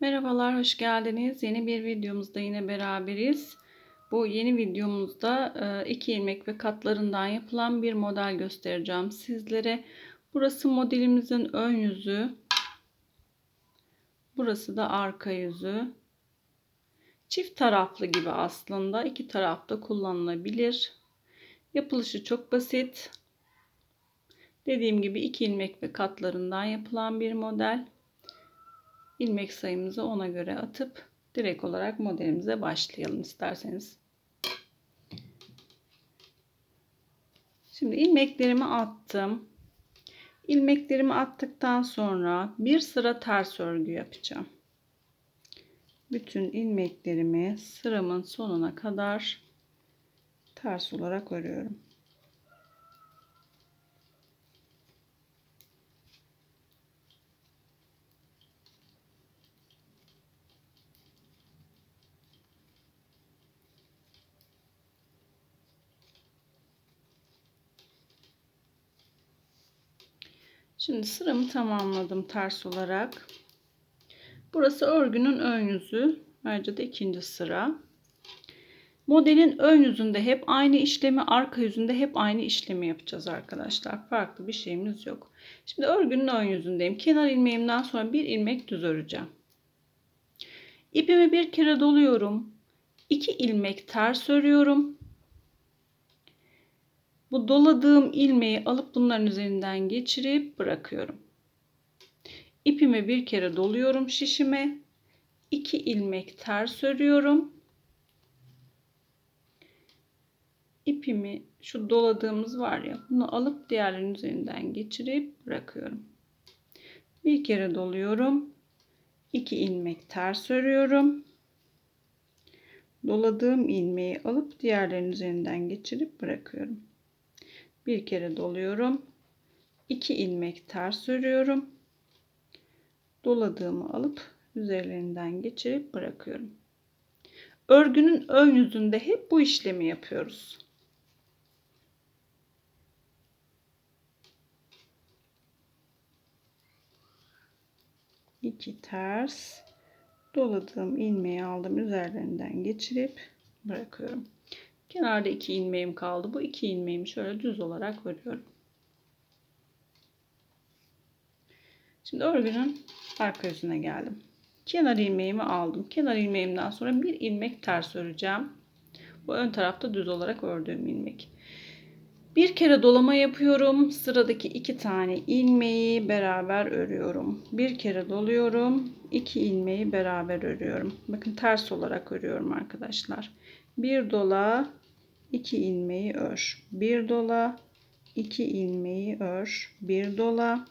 Merhabalar, hoş geldiniz. Yeni bir videomuzda yine beraberiz. Bu yeni videomuzda e, iki ilmek ve katlarından yapılan bir model göstereceğim sizlere. Burası modelimizin ön yüzü. Burası da arka yüzü. Çift taraflı gibi aslında. iki tarafta kullanılabilir. Yapılışı çok basit. Dediğim gibi iki ilmek ve katlarından yapılan bir model ilmek sayımızı ona göre atıp direkt olarak modelimize başlayalım isterseniz. Şimdi ilmeklerimi attım. İlmeklerimi attıktan sonra bir sıra ters örgü yapacağım. Bütün ilmeklerimi sıramın sonuna kadar ters olarak örüyorum. Şimdi sıramı tamamladım ters olarak. Burası örgünün ön yüzü. Ayrıca da ikinci sıra. Modelin ön yüzünde hep aynı işlemi, arka yüzünde hep aynı işlemi yapacağız arkadaşlar. Farklı bir şeyimiz yok. Şimdi örgünün ön yüzündeyim. Kenar ilmeğimden sonra bir ilmek düz öreceğim. İpimi bir kere doluyorum. 2 ilmek ters örüyorum. Bu doladığım ilmeği alıp bunların üzerinden geçirip bırakıyorum. İpimi bir kere doluyorum şişime. 2 ilmek ters örüyorum. İpimi şu doladığımız var ya bunu alıp diğerlerinin üzerinden geçirip bırakıyorum. Bir kere doluyorum. 2 ilmek ters örüyorum. Doladığım ilmeği alıp diğerlerinin üzerinden geçirip bırakıyorum bir kere doluyorum. 2 ilmek ters örüyorum doladığımı alıp üzerlerinden geçirip bırakıyorum. Örgünün ön yüzünde hep bu işlemi yapıyoruz. İki ters. Doladığım ilmeği aldım üzerlerinden geçirip bırakıyorum Kenarda iki ilmeğim kaldı. Bu iki ilmeğimi şöyle düz olarak örüyorum. Şimdi örgünün arka yüzüne geldim. Kenar ilmeğimi aldım. Kenar ilmeğimden sonra bir ilmek ters öreceğim. Bu ön tarafta düz olarak ördüğüm ilmek. Bir kere dolama yapıyorum. Sıradaki iki tane ilmeği beraber örüyorum. Bir kere doluyorum. iki ilmeği beraber örüyorum. Bakın ters olarak örüyorum arkadaşlar. Bir dola 2 ilmeği ör. Bir dola, 2 ilmeği ör. Bir dola,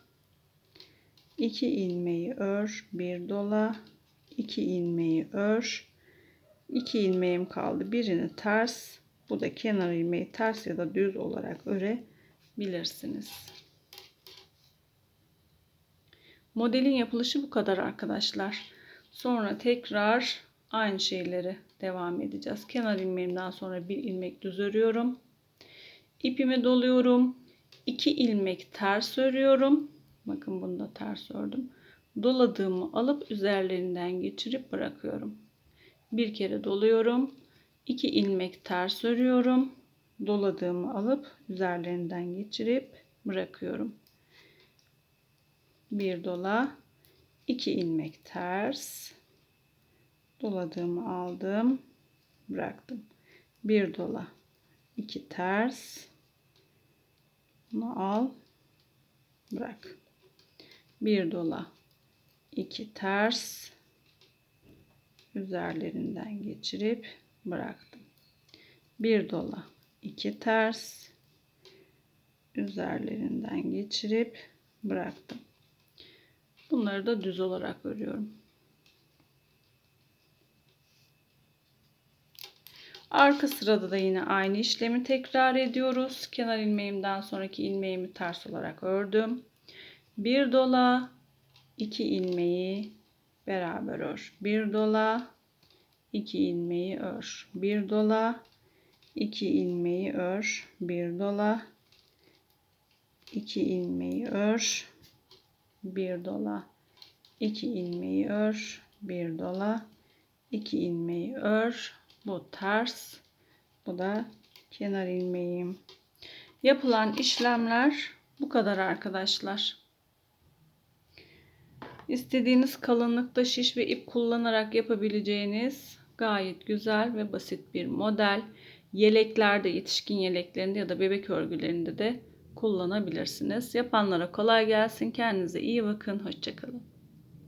2 ilmeği ör. Bir dola, 2 ilmeği ör. 2 ilmeğim kaldı. Birini ters, bu da kenar ilmeği ters ya da düz olarak örebilirsiniz. Modelin yapılışı bu kadar arkadaşlar. Sonra tekrar aynı şeyleri devam edeceğiz. Kenar ilmeğimden sonra bir ilmek düz örüyorum. İpimi doluyorum. 2 ilmek ters örüyorum. Bakın bunu da ters ördüm. Doladığımı alıp üzerlerinden geçirip bırakıyorum. Bir kere doluyorum. 2 ilmek ters örüyorum. Doladığımı alıp üzerlerinden geçirip bırakıyorum. Bir dola, 2 ilmek ters, doladığımı aldım bıraktım. Bir dola iki ters. Bunu al bırak. Bir dola iki ters. Üzerlerinden geçirip bıraktım. Bir dola iki ters. Üzerlerinden geçirip bıraktım. Bunları da düz olarak örüyorum Arka sırada da yine aynı işlemi tekrar ediyoruz. Kenar ilmeğimden sonraki ilmeğimi ters olarak ördüm. Bir dola, iki ilmeği beraber ör. Bir dola, iki ilmeği ör. Bir dola, iki ilmeği ör. Bir dola, iki ilmeği ör. Bir dola, iki ilmeği ör. bir dola, iki ilmeği ör. Bu ters, bu da kenar ilmeğim. Yapılan işlemler bu kadar arkadaşlar. İstediğiniz kalınlıkta şiş ve ip kullanarak yapabileceğiniz gayet güzel ve basit bir model. Yeleklerde, yetişkin yeleklerinde ya da bebek örgülerinde de kullanabilirsiniz. Yapanlara kolay gelsin. Kendinize iyi bakın. Hoşçakalın.